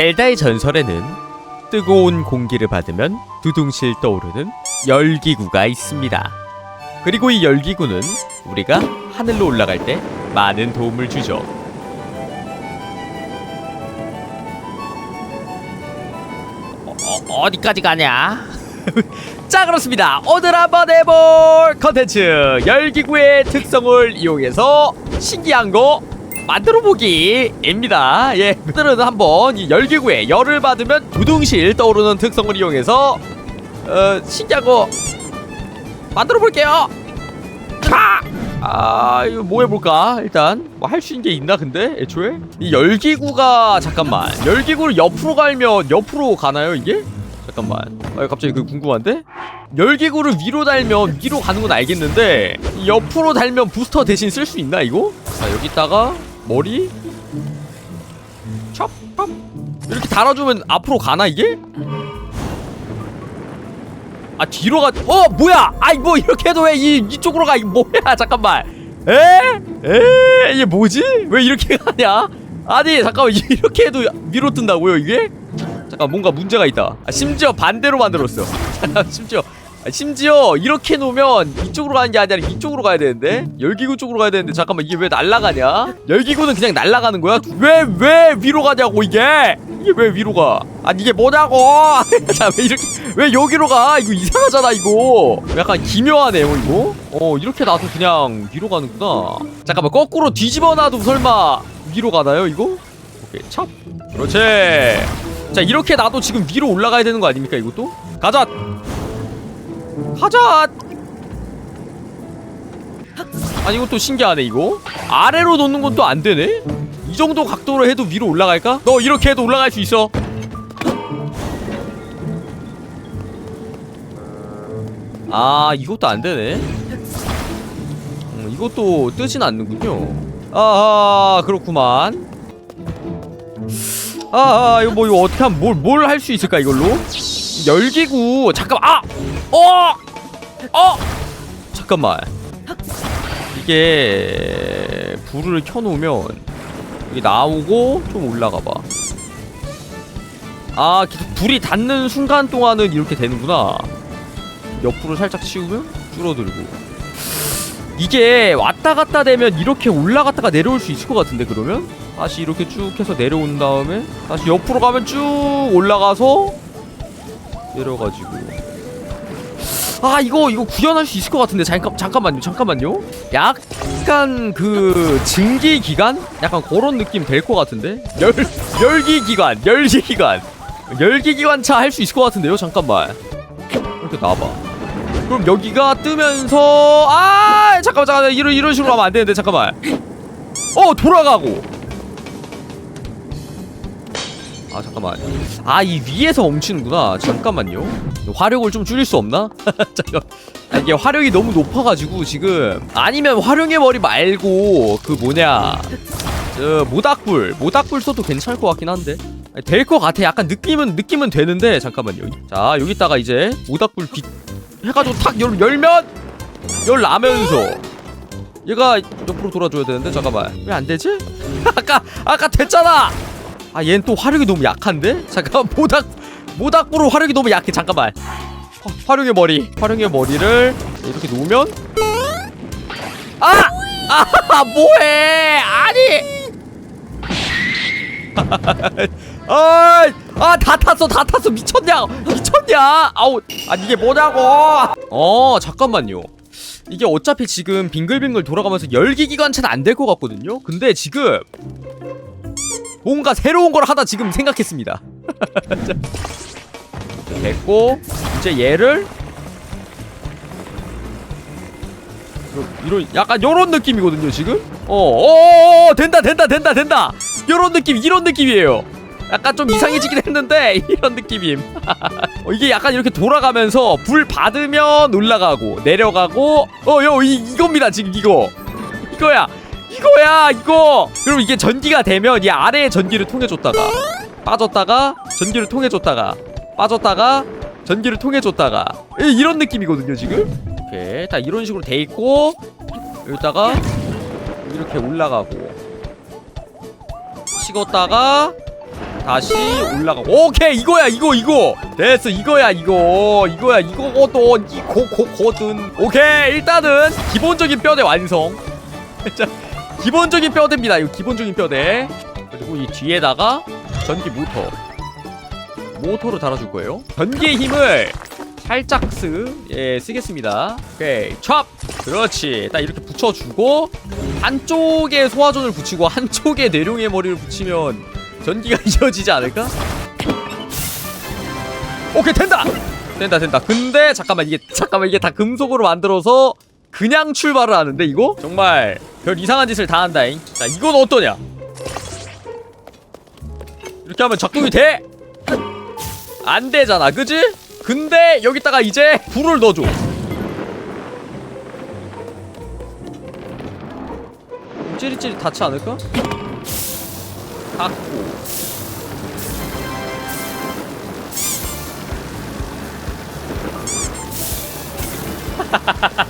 젤다의 전설에는 뜨거운 공기를 받으면 두둥실 떠오르는 열기구가 있습니다. 그리고 이 열기구는 우리가 하늘로 올라갈 때 많은 도움을 주죠. 어, 디까지 가냐? 자 그렇습니다. 오늘 한번 해볼 컨텐츠 열기구의 특성을 이용해서 신기한 거 만들어 보기입니다. 예, 오늘은 한번 이 열기구에 열을 받으면 두둥실 떠오르는 특성을 이용해서 어, 신기한 거 만들어 볼게요. 자, 아 이거 뭐 해볼까? 일단 뭐 할 수 있는 게 있나 근데 애초에 이 열기구가 잠깐만 열기구를 옆으로 갈면 옆으로 가나요 이게? 잠깐만 아 갑자기 그 궁금한데? 열기구를 위로 달면 위로 가는 건 알겠는데 이 옆으로 달면 부스터 대신 쓸 수 있나 이거? 자 여기다가 머리 찹 찹. 이렇게 달아주면 앞으로 가나 이게? 아 뒤로 가. 어 뭐야? 아이 뭐 이렇게 해도 왜 이 이쪽으로 가? 이 뭐야? 잠깐만. 에? 에? 이게 뭐지? 왜 이렇게 가냐? 아니 잠깐만 이렇게 해도 위로 뜬다고요 이게? 잠깐 뭔가 문제가 있다. 아, 심지어 반대로 만들었어. 심지어 아, 심지어 이렇게 놓으면 이쪽으로 가는 게 아니라 이쪽으로 가야 되는데 열기구 쪽으로 가야 되는데 잠깐만 이게 왜 날아가냐? 열기구는 그냥 날아가는 거야? 왜왜 위로 가냐고 이게? 이게 왜 위로 가? 아니 이게 뭐냐고? 자 왜 이렇게 왜 여기로 가? 이거 이상하잖아 이거. 약간 기묘하네요 이거. 어 이렇게 놔도 그냥 위로 가는구나. 잠깐만 거꾸로 뒤집어 놔도 설마 위로 가나요 이거? 오케이 찹. 그렇지. 자 이렇게 나도 지금 위로 올라가야 되는 거 아닙니까 이것도? 가자. 가자. 아니 이것도 신기하네 이거. 아래로 놓는 건또안 되네. 이 정도 각도로 해도 위로 올라갈까? 너 이렇게 해도 올라갈 수 있어. 아 이것도 안 되네. 음, 이것도 뜨진 않는군요. 아 그렇구만. 아, 아 이거 뭐 이거 어떻게 하면 뭘 뭘 할 수 있을까 이걸로? 열기구 잠깐만 아! 어! 어! 잠깐만 이게 불을 켜놓으면 여기 나오고 좀 올라가봐 아 계속 불이 닿는 순간 동안은 이렇게 되는구나 옆으로 살짝 치우면 줄어들고 이게 왔다 갔다 되면 이렇게 올라갔다가 내려올 수 있을 것 같은데 그러면? 다시 이렇게 쭉 해서 내려온 다음에 다시 옆으로 가면 쭉 올라가서 내려가지고. 아 이거 이거 구현할 수 있을 것 같은데. 잠깐 잠깐만요 잠깐만요. 약간 그 증기 기간? 약간 그런 느낌 될 것 같은데? 열 열기 기관 열기 기관 열기 기관차 할 수 있을 것 같은데요? 잠깐만. 이렇게 나봐. 그럼 여기가 뜨면서 아! 잠깐만 잠깐만. 이런 이런 식으로 하면 안 되는데 잠깐만. 어 돌아가고 아 잠깐만. 아 이 위에서 멈추는구나. 잠깐만요. 화력을 좀 줄일 수 없나? 잠깐 아, 이게 화력이 너무 높아가지고 지금. 아니면 화룡의 머리 말고 그 뭐냐. 저 모닥불. 모닥불 써도 괜찮을 것 같긴 한데. 될 것 같아. 약간 느낌은 느낌은 되는데. 잠깐만요. 자 여기다가 이제 모닥불 빛 해가지고 탁 열, 열면 열 나면서 얘가 옆으로 돌아줘야 되는데. 잠깐만. 왜 안 되지? 아까 아까 됐잖아 아 얘는 또 화력이 너무 약한데? 잠깐만 모닥 모닥불로 화력이 너무 약해 잠깐만 화, 화룡의 머리 화룡의 머리를 이렇게 놓으면 아! 아 뭐해 아니 아, 아, 다 탔어, 다 탔어, 미쳤냐, 미쳤냐, 아우, 아 이게 뭐냐고. 어, 잠깐만요. 이게 어차피 지금 빙글빙글 돌아가면서 열기 기관차는 안 될 것 같거든요. 근데 지금 뭔가 새로운 걸 하다 지금 생각했습니다. 자, 됐고 이제 얘를 이런- 약간 요런 느낌이거든요 지금? 어, 어, 어 된다 된다 된다 된다! 요런 느낌 이런 느낌이에요. 약간 좀 이상해지긴 했는데 이런 느낌임. 어, 이게 약간 이렇게 돌아가면서 불 받으면 올라가고 내려가고 어요 이겁니다 지금 이거. 이거야 이거야 이거! 그럼 이게 전기가 되면 이 아래의 전기를 통해줬다가 빠졌다가 전기를 통해줬다가 빠졌다가 전기를 통해줬다가. 이- 이런 느낌이거든요 지금? 오케이. 다 이런 식으로 돼 있고 여기다가 이렇게 올라가고 식었다가 다시 올라가고. 오케이 이거야 이거 이거! 됐어 이거야 이거. 이거야 이거거든 이거거든. 오케이 일단은 기본적인 뼈대 완성. 자 기본적인 뼈대입니다 이거 기본적인 뼈대 그리고 이 뒤에다가 전기 모터 모터로 달아줄 거예요 전기의 힘을 살짝 쓰, 예, 쓰겠습니다. 오케이, 촥! 그렇지. 딱 이렇게 붙여주고, 한쪽에 소화전을 붙이고, 한쪽에 내룡의 머리를 붙이면, 전기가 이어지지 않을까? 오케이, 된다! 된다, 된다. 근데, 잠깐만, 이게, 잠깐만, 이게 다 금속으로 만들어서, 그냥 출발을 하는데, 이거? 정말, 별 이상한 짓을 다 한다잉. 자, 이건 어떠냐? 이렇게 하면 작동이 돼! 안 되잖아, 그지? 근데 여기다가 이제 불을 넣어줘. 찌릿찌릿 닿지 않을까? 닿고.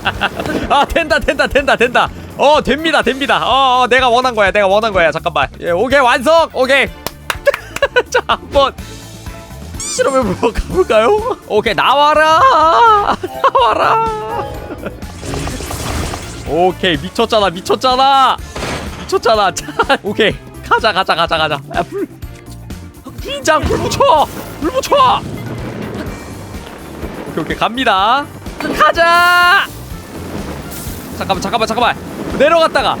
아 된다 된다 된다 된다. 어 됩니다 됩니다. 어, 어 내가 원한 거야 내가 원한 거야. 잠깐만. 예 오케이 완성! 오케이. 자 한번. 실험해 보러 가볼까요? 오케이 나와라! 나와라! 오케이 미쳤잖아 미쳤잖아! 미쳤잖아. 자 오케이. 가자 가자 가자 가자. 야, 불. 긴장 불 붙여! 불 붙여! 오케이 오케이 갑니다. 가자 잠깐만 잠깐만 잠깐만. 내려갔다가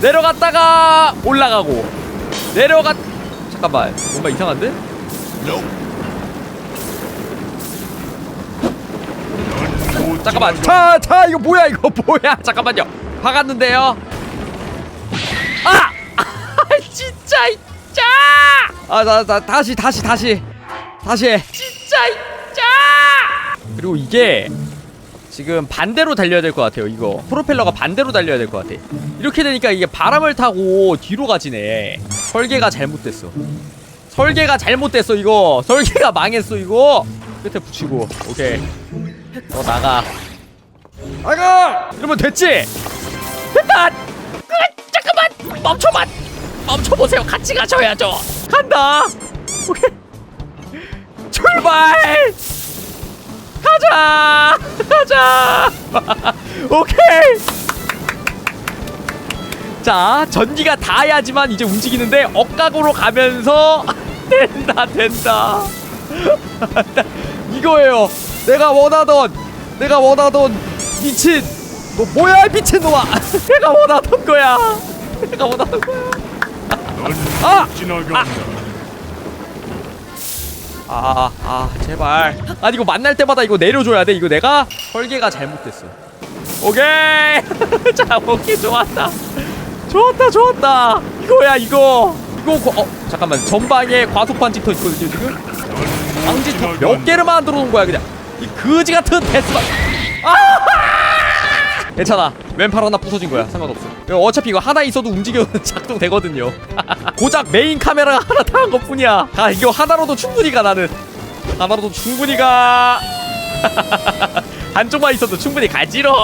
내려갔다가 올라가고. 내려갔 잠깐만. 뭔가 이상한데? 잠깐만. 자, 자 이거 뭐야 이거 뭐야? 잠깐만요. 박았는데요. 아! 아! 진짜 진짜! 아나 나 다시 다시 다시. 다시 해. 진짜 진짜! 그리고 이게 지금 반대로 달려야 될 것 같아요 이거. 프로펠러가 반대로 달려야 될 것 같아. 이렇게 되니까 이게 바람을 타고 뒤로 가지네. 설계가 잘못됐어. 설계가 잘못됐어 이거. 설계가 망했어 이거. 끝에 붙이고 오케이. 너 나가. 나가! 이러면 됐지? 됐다! 끝! 잠깐만! 멈춰봐! 멈춰보세요. 같이 가셔야죠. 간다! 오케이 가자. 가자. 오케이. 자 전기가 닿아야지만 이제 움직이는데 억각으로 가면서 된다 된다. 이거예요. 내가 원하던 내가 원하던 미친 너 뭐야 이 미친 놈아. 내가 원하던 거야. 내가 원하던 거야. 아! 지나간다. 아, 아, 제발. 아니, 이거 만날 때마다 이거 내려줘야 돼. 이거 내가 설계가 잘못됐어. 오케이. 자, 오케이. 좋았다. 좋았다, 좋았다. 이거야, 이거. 이거, 고, 어, 잠깐만. 전방에 과속판 찍혀 있거든요, 지금? 방지 몇 개를 만들어 놓은 거야, 그냥. 이 거지 같은 데스만. 아! 괜찮아. 왼팔 하나 부서진 거야. 상관없어. 어차피 이거 하나 있어도 움직여 작동되거든요. 고작 메인 카메라가 하나 다한 것 뿐이야. 아, 이거 하나로도 충분히 가, 나는. 하나로도 충분히 가. 한쪽만 있어도 충분히 가지롱.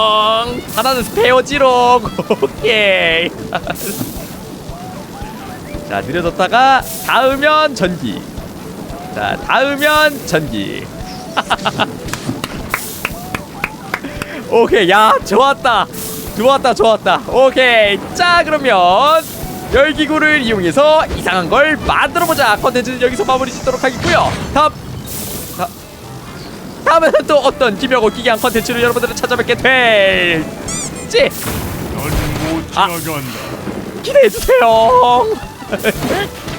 하나는 스페어지롱. 오케이. 자, 느려졌다가 닿으면 전기. 자, 닿으면 전기. 오케이 야 좋았다 좋았다 좋았다. 오케이. 자 그러면 열기구를 이용해서 이상한 걸 만들어보자. 컨텐츠는 여기서 마무리 짓도록 하겠고요. 다음 다, 다음에는 또 어떤 기묘하고 기괴한 컨텐츠로 여러분들을 찾아뵙게 될지. 아. 기대해주세요